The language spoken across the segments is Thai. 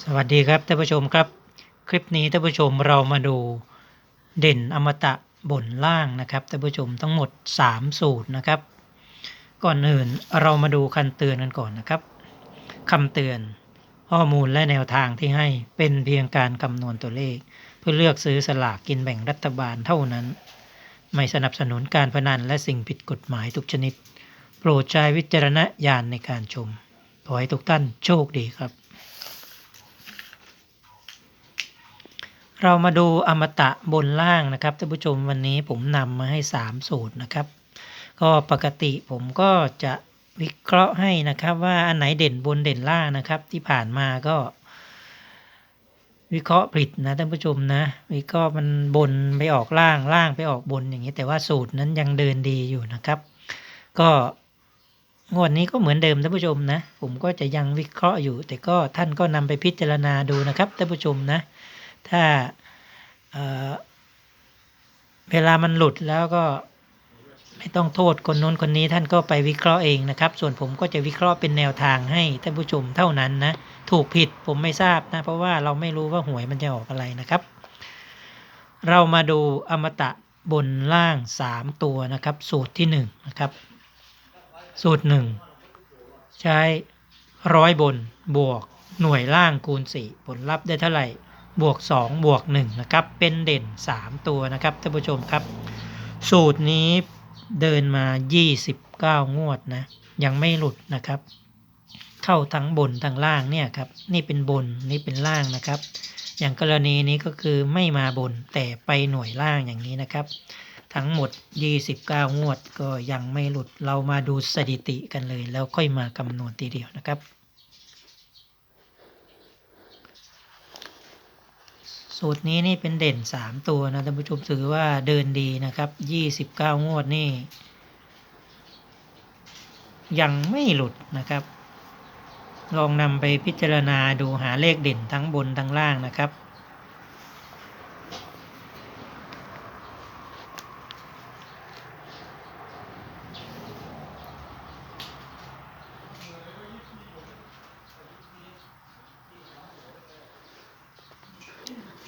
สวัสดีครับท่านผู้ชมครับ คลิปนี้ท่านผู้ชมเรามาดูเด่นอมตะบนล่างนะครับท่านผู้ชมทั้งหมด 3 สูตรนะครับ ก่อนอื่นเรามาดูคันเตือนกันก่อนนะครับคำเตือนข้อมูลและแนวทางที่ให้เป็นเพียงการคำนวณตัวเลข เพื่อเลือกซื้อสลากกินแบ่งรัฐบาลเท่านั้น ไม่สนับสนุนการพนันและสิ่งผิดกฎหมายทุกชนิด โปรดใช้วิจารณญาณในการชมขอให้ทุกท่านโชคดีครับ เรามาดูอมตะบนล่างนะครับท่านผู้ชมวันนี้ผมนำมาให้ 3 สูตรนะครับ ก็ปกติผมก็จะวิเคราะห์ให้นะครับว่าอันไหนเด่นบนเด่นล่างนะครับ ที่ผ่านมาก็ วิเคราะห์ผิดนะท่านผู้ชมนะวิเคราะห์มันบนไปออกล่างล่างไปออกบนอย่างนี้แต่ว่าสูตรนั้นยังเดินดีอยู่นะครับ ก็งวดนี้ก็เหมือนเดิมท่านผู้ชมนะ ผมก็จะยังวิเคราะห์อยู่ แต่ก็ท่านก็นำไปพิจารณาดูนะครับท่านผู้ชมนะ ถ้าเเวลามันหลุดแล้วก็ไม่ต้องโทษคนนู้นคนนี้ท่านก็ไปวิเคราะห์เองนะครับ ส่วนผมก็จะวิเคราะห์เป็นแนวทางให้ท่านผู้ชมเท่านั้นนะ ถูกผิดผมไม่ทราบนะ เพราะว่าเราไม่รู้ว่าหวยมันจะออกอะไรนะครับ เรามาดูอมตะบนล่าง 3 ตัวนะครับ สูตรที่ 1 นะครับ สูตร 1 ใช้ร้อยบนบวกหน่วยล่างคูณ 4 ผลลัพธ์ได้เท่าไหร่ บวก 2 บวก 1 นะครับ เป็นเด่น 3 ตัวนะครับท่านผู้ชมครับ สูตรนี้เดินมา 29 งวดนะ ยังไม่หลุดนะครับ เข้าทั้งบนทั้งล่างเนี่ยครับ นี่เป็นบน นี่เป็นล่างนะครับ อย่างกรณีนี้ก็คือไม่มาบนแต่ไปหน่วยล่างอย่างนี้นะครับ ทั้งหมด 29 งวดก็ยังไม่หลุด เรามาดูสถิติกันเลย แล้วค่อยมาคำนวณทีเดียวนะครับ สูตรนี้นี่เป็นเด่น 3 ตัวนะท่านผู้ชมถือว่าเดินดีนะครับ 29 งวดนี่ ยังไม่หลุดนะครับ ลองนำไปพิจารณาดูหาเลขเด่นทั้งบนทั้งล่างนะครับ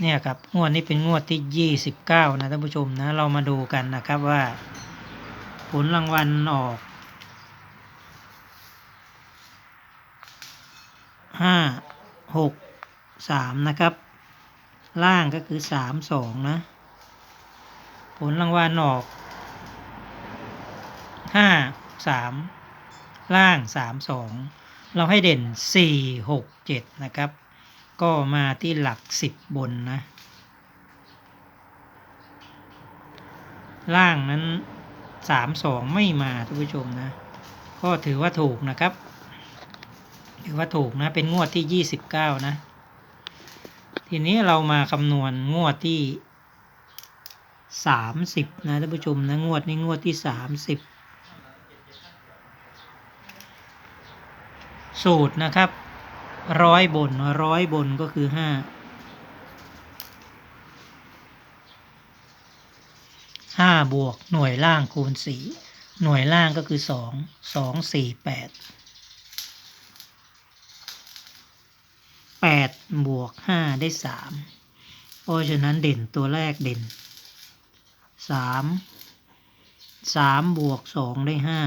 เนี่ยครับงวดนี้เป็นงวดที่ 29 นะท่านผู้ชมนะเรามาดูกันนะครับว่า ผลรางวัลออกห้าหกสามนะครับ ล่างก็คือสามสองนะ ผลรางวัลออกห้าสามล่างสามสองเราให้เด่นสี่หกเจ็ดนะครับ ก็มาที่หลักสิบบนนะ ล่างนั้นสามสองไม่มาท่านผู้ชมนะ ก็ถือว่าถูกนะครับ ถือว่าถูกนะ เป็นงวดที่ยี่สิบเก้านะ ทีนี้เรามาคำนวณงวดที่สามสิบนะท่านผู้ชมนะ งวดนี้งวดที่สามสิบสูตรนะครับ ร้อยบนร้อยบนก็คือห้าห้าบวกหน่วยล่างคูณสี่หน่วยล่างก็คือสองสองสี่แปดแปดบวกห้าได้สามเพราะฉะนั้นเด่นตัวแรกเด่นสามสามบวกสองได้ห้า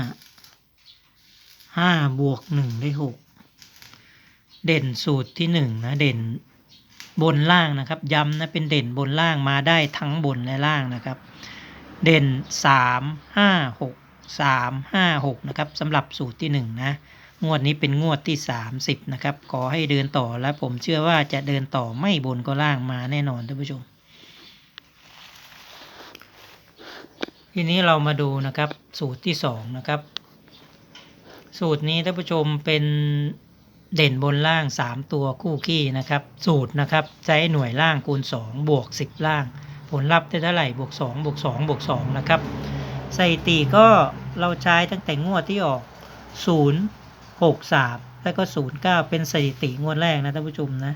ห้าบวกหนึ่งได้หก เด่นสูตรที่หนึ่งนะเด่นบนล่างนะครับ ย้ำนะเป็นเด่นบนล่างมาได้ทั้งบนและล่างนะครับ เด่นสามห้าหกสามห้าหกนะครับสำหรับสูตรที่หนึ่งนะงวดนี้เป็นงวดที่สามสิบนะครับขอให้เดินต่อและผมเชื่อว่าจะเดินต่อไม่บนก็ล่างมาแน่นอนท่านผู้ชม ทีนี้เรามาดูนะครับสูตรที่สองนะครับสูตรนี้ท่านผู้ชมเป็น เด่นบนล่าง 3 ตัวคู่ขี้นะครับ สูตรนะครับ ใช้หน่วยล่างคูณ 2 บวก 10 ล่าง ผลลัพธ์ได้เท่าไหร่บวก2บวก2บวก2นะครับสถิติก็เราใช้ตั้งแต่งวดที่ออก 0 6 3 แล้วก็ 0 9 เป็นสถิติงวดแรกนะท่านผู้ชมนะ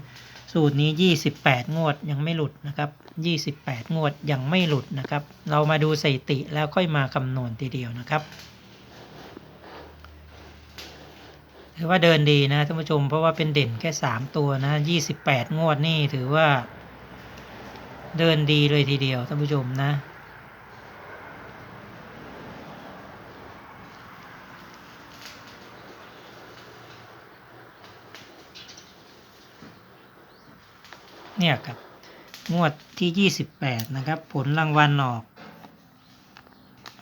สูตรนี้ 28 งวดยังไม่หลุดนะครับ 28 งวดยังไม่หลุดนะครับ เรามาดูสถิติแล้วค่อยมาคำนวณทีเดียวนะครับ ถือว่าเดินดีนะท่านผู้ชม เพราะว่าเป็นเด่นแค่สามตัวนะยี่สิบแปดงวดนี่ถือว่า เดินดีเลยทีเดียวท่านผู้ชมนะเนี่ยครับ งวดที่ยี่สิบแปดนะครับ ผลรางวัลออก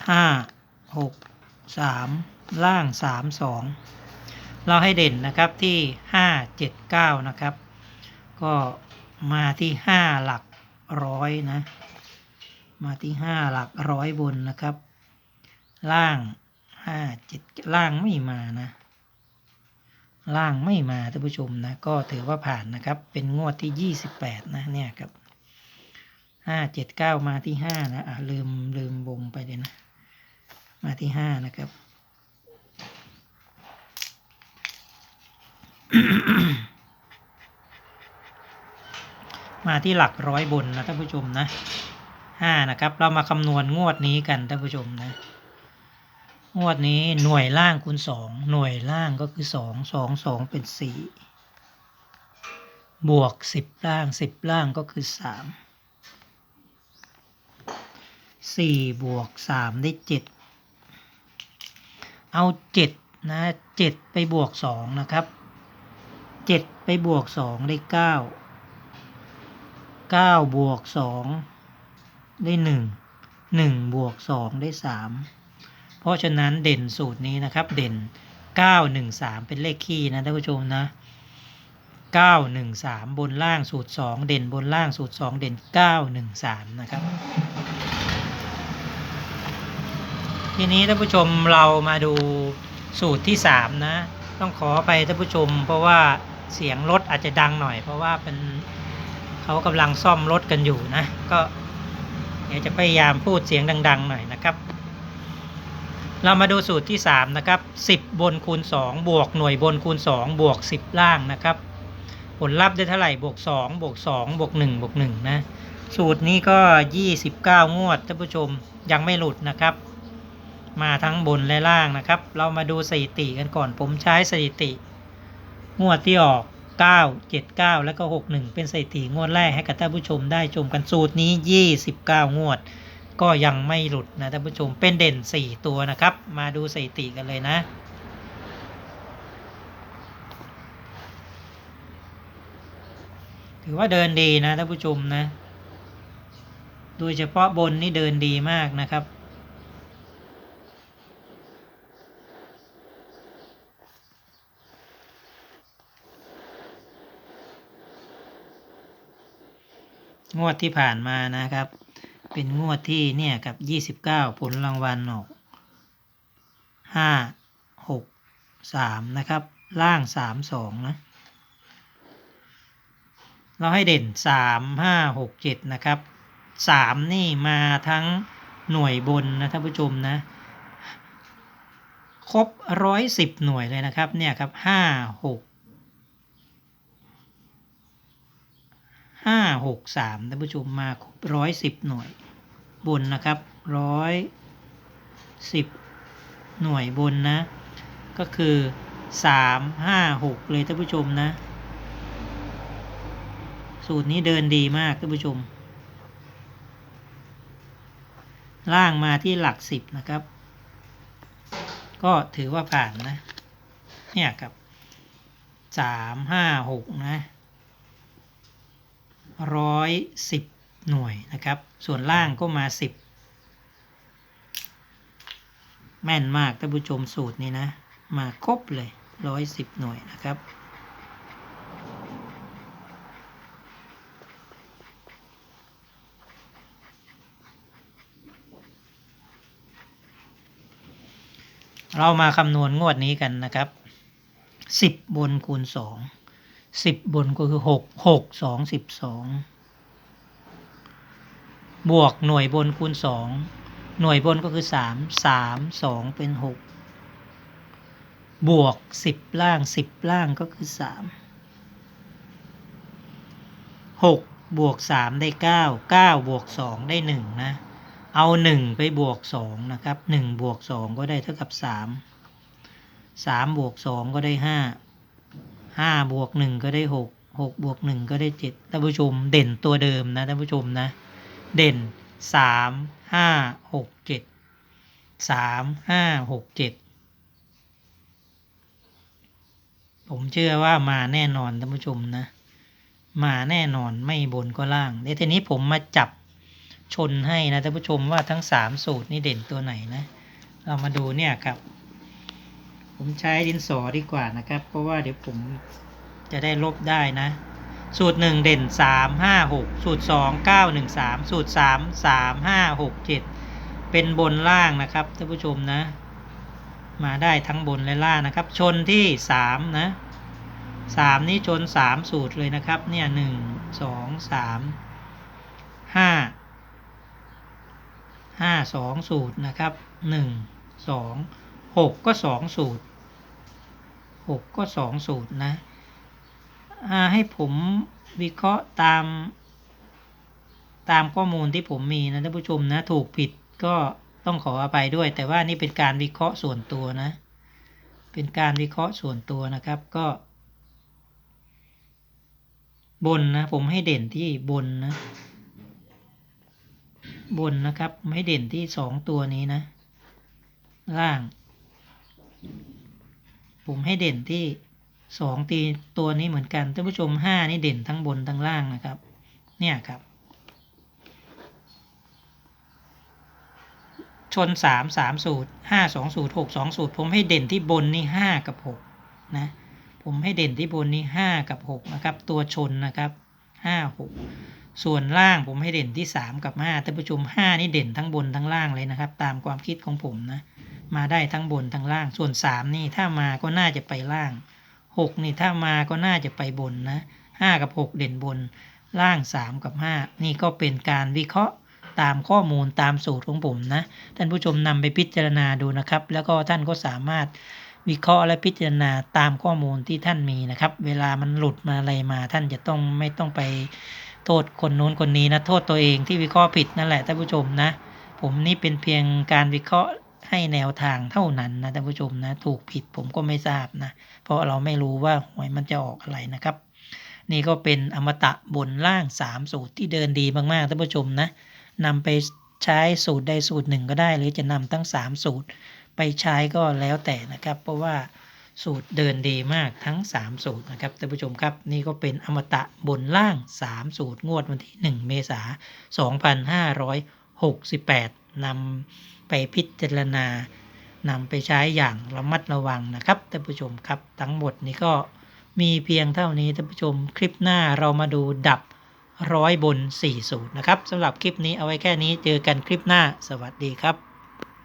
ห้าหกสามล่างสามสอง เราให้เด่นนะครับที่ห้าเจ็ดเก้านะครับ ก็มาที่ห้าหลักร้อยนะ มาที่ห้าหลักร้อยบนนะครับ ล่างห้าเจ็ดล่างไม่มานะ ล่างไม่มาท่านผู้ชมนะ ก็ถือว่าผ่านนะครับ เป็นงวดที่ยี่สิบแปดนะเนี่ยครับห้าเจ็ดเก้ามาที่ห้านะอะลืมลืมวงไปเลยนะ มาที่ห้านะครับ มาที่หลักร้อยบนนะท่านผู้ชมนะห้านะครับ เรามาคำนวณงวดนี้กันท่านผู้ชมนะงวดนี้หน่วยล่างคูณสองหน่วยล่างก็คือสองสองสองเป็นสี่บวกสิบล่างสิบล่างก็คือสามสี่บวกสามได้เจ็ดเอาเจ็ดนะเจ็ดไปบวกสองนะครับ เจ็ดไปบวกสองได้เก้าเก้าบวกสองได้หนึ่งหนึ่งบวกสองได้สามเพราะฉะนั้นเด่นสูตรนี้นะครับ เด่น913เป็นเลขคี่นะท่านผู้ชมนะ913บนล่างสูตร2เด่นบนล่างสูตร2เด่น913นะครับ ทีนี้ท่านผู้ชมเรามาดูสูตรที่3นะ ต้องขอไปท่านผู้ชมเพราะว่า เสียงรถอาจจะดังหน่อย เพราะว่าเป็นเขากำลังซ่อมรถกันอยู่นะ ก็เดี๋ยวจะพยายามพูดเสียงดัง ๆ หน่อยนะครับ เรามาดูสูตรที่ 3 นะครับ 10 บนคูณ 2 บวกหน่วยบนคูณ 2 บวก 10 ล่างนะครับ ผลลัพธ์ได้เท่าไหร่บวก 2 บวก 2 บวก 1 บวก 1 นะ สูตรนี้ก็ 29 งวดท่านผู้ชมยังไม่หลุดนะครับ มาทั้งบนและล่างนะครับ เรามาดูสถิติกันก่อนผมใช้สถิติ งวดที่ออก 9 7 9 แล้วก็ 61 เป็นสถิติงวดแรกให้กับท่านผู้ชมได้ชมกันสูตรนี้ 29 งวด ก็ยังไม่หลุดนะท่านผู้ชมเป็นเด่น 4 ตัวนะครับ มาดูสถิติกันเลยนะถือว่าเดินดีนะท่านผู้ชมนะ โดยเฉพาะบนนี่เดินดีมากนะครับ งวดที่ผ่านมานะครับ เป็นงวดที่เนี่ยกับยี่สิบเก้าผลรางวัลออกห้าหกสามนะครับ ล่างสามสองนะ เราให้เด่นสามห้าหกเจ็ดนะครับสามนี่มาทั้งหน่วยบนนะท่านผู้ชมนะ ครบร้อยสิบหน่วยเลยนะครับเนี่ยครับห้าหก ห้าหกสามท่านผู้ชมมาครบร้อยสิบหน่วย บนนะครับร้อยสิบหน่วยบนนะ ก็คือสามห้าหกเลยท่านผู้ชมนะ สูตรนี้เดินดีมากท่านผู้ชม ล่างมาที่หลักสิบนะครับ ก็ถือว่าผ่านนะ เนี่ยครับสามห้าหกนะ ร้อยสิบหน่วยนะครับ ส่วนล่างก็มาสิบแม่นมากท่านผู้ชมสูตรนี้นะ มาครบเลยร้อยสิบหน่วยนะครับเรามาคำนวณงวดนี้กันนะครับสิบบนคูณสอง สิบบนก็คือหกหกสองสิบสองบวกหน่วยบนคูณสองหน่วยบนก็คือสามสามสองเป็นหกบวกสิบล่างสิบล่างก็คือสามหกบวกสามได้เก้าเก้าบวกสองได้หนึ่งนะ เอาหนึ่งไปบวกสองนะครับหนึ่งบวกสองก็ได้เท่ากับสามสามบวกสองก็ได้ห้า ห้าบวกหนึ่งก็ได้หกหกบวกหนึ่งก็ได้เจ็ดท่านผู้ชมเด่นตัวเดิมนะท่านผู้ชมนะ เด่นสามห้าหกเจ็ดสามห้าหกเจ็ดผมเชื่อว่ามาแน่นอนท่านผู้ชมนะ มาแน่นอนไม่บนก็ล่างในทีนี้ผมมาจับชนให้นะท่านผู้ชมว่าทั้งสามสูตรนี่เด่นตัวไหนนะ เรามาดูเนี่ยครับ ผมใช้ดินสอดีกว่านะครับ เพราะว่าเดี๋ยวผมจะได้ลบได้นะ สูตรหนึ่งเด่นสามห้าหกสูตรสองเก้าหนึ่งสามสูตรสามสามห้าหกเจ็ดเป็นบนล่างนะครับท่านผู้ชมนะ มาได้ทั้งบนและล่างนะครับ ชนที่สามนะสามนี่ชนสามสูตรเลยนะครับ เนี่ยหนึ่งสองสามห้าห้าสองสูตรนะครับหนึ่งสองหกก็สองสูตร หกก็สองสูตรนะให้ผมวิเคราะห์ตาม ตามข้อมูลที่ผมมีนะท่านผู้ชมนะถูกผิดก็ต้องขออภัยด้วย แต่ว่านี่เป็นการวิเคราะห์ส่วนตัวนะ เป็นการวิเคราะห์ส่วนตัวนะครับก็ บนนะ ผมให้เด่นที่บนนะ บนนะครับผมให้เด่นที่สองตัวนี้นะ ล่าง ผมให้เด่นที่สองตีตัวนี้เหมือนกันท่านผู้ชมห้านี่เด่นทั้งบนทั้งล่างนะครับ เนี่ยครับ ชนสามสามสูตรห้าสองสูตรหกสองสูตร ผมให้เด่นที่บนนี่ห้ากับหกนะ ผมให้เด่นที่บนนี่ห้ากับหกนะครับ ตัวชนนะครับห้าหกส่วนล่างผมให้เด่นที่สามกับห้าท่านผู้ชมห้านี่เด่นทั้งบนทั้งล่างเลยนะครับ ตามความคิดของผมนะ มาได้ทั้งบนทั้งล่าง ส่วนสามนี่ถ้ามาก็น่าจะไปล่างหกนี่ถ้ามาก็น่าจะไปบนนะห้ากับหกเด่นบน ล่างสามกับห้านี่ก็เป็นการวิเคราะห์ตามข้อมูลตามสูตรของผมนะ ท่านผู้ชมนำไปพิจารณาดูนะครับ แล้วก็ท่านก็สามารถวิเคราะห์และพิจารณาตามข้อมูลที่ท่านมีนะครับ เวลามันหลุดมาอะไรมา ท่านจะต้องไม่ต้องไปโทษคนนู้นคนนี้นะ โทษตัวเองที่วิเคราะห์ผิดนั่นแหละท่านผู้ชมนะ ผมนี่เป็นเพียงการวิเคราะห์ ให้แนวทางเท่านั้นนะท่านผู้ชมนะ ถูกผิดผมก็ไม่ทราบนะ เพราะเราไม่รู้ว่าหวยมันจะออกอะไรนะครับ นี่ก็เป็นอมตะบนล่าง 3 สูตรที่เดินดีมากๆท่านผู้ชมนะนำไปใช้สูตรใดสูตรหนึ่งก็ได้ หรือจะนำทั้ง 3 สูตร ไปใช้ก็แล้วแต่นะครับ เพราะว่าสูตรเดินดีมากทั้ง 3 สูตรนะครับท่านผู้ชมครับ นี่ก็เป็นอมตะบนล่าง 3 สูตร งวดวันที่ 1 เมษายน2568นำ ไปพิจารณานำไปใช้อย่างระมัดระวังนะครับท่านผู้ชมครับทั้งหมดนี้ก็มีเพียงเท่านี้ท่านผู้ชมคลิปหน้าเรามาดูดับร้อยบน4สูตรนะครับสำหรับคลิปนี้เอาไว้แค่นี้เจอกันคลิปหน้าสวัสดีครับ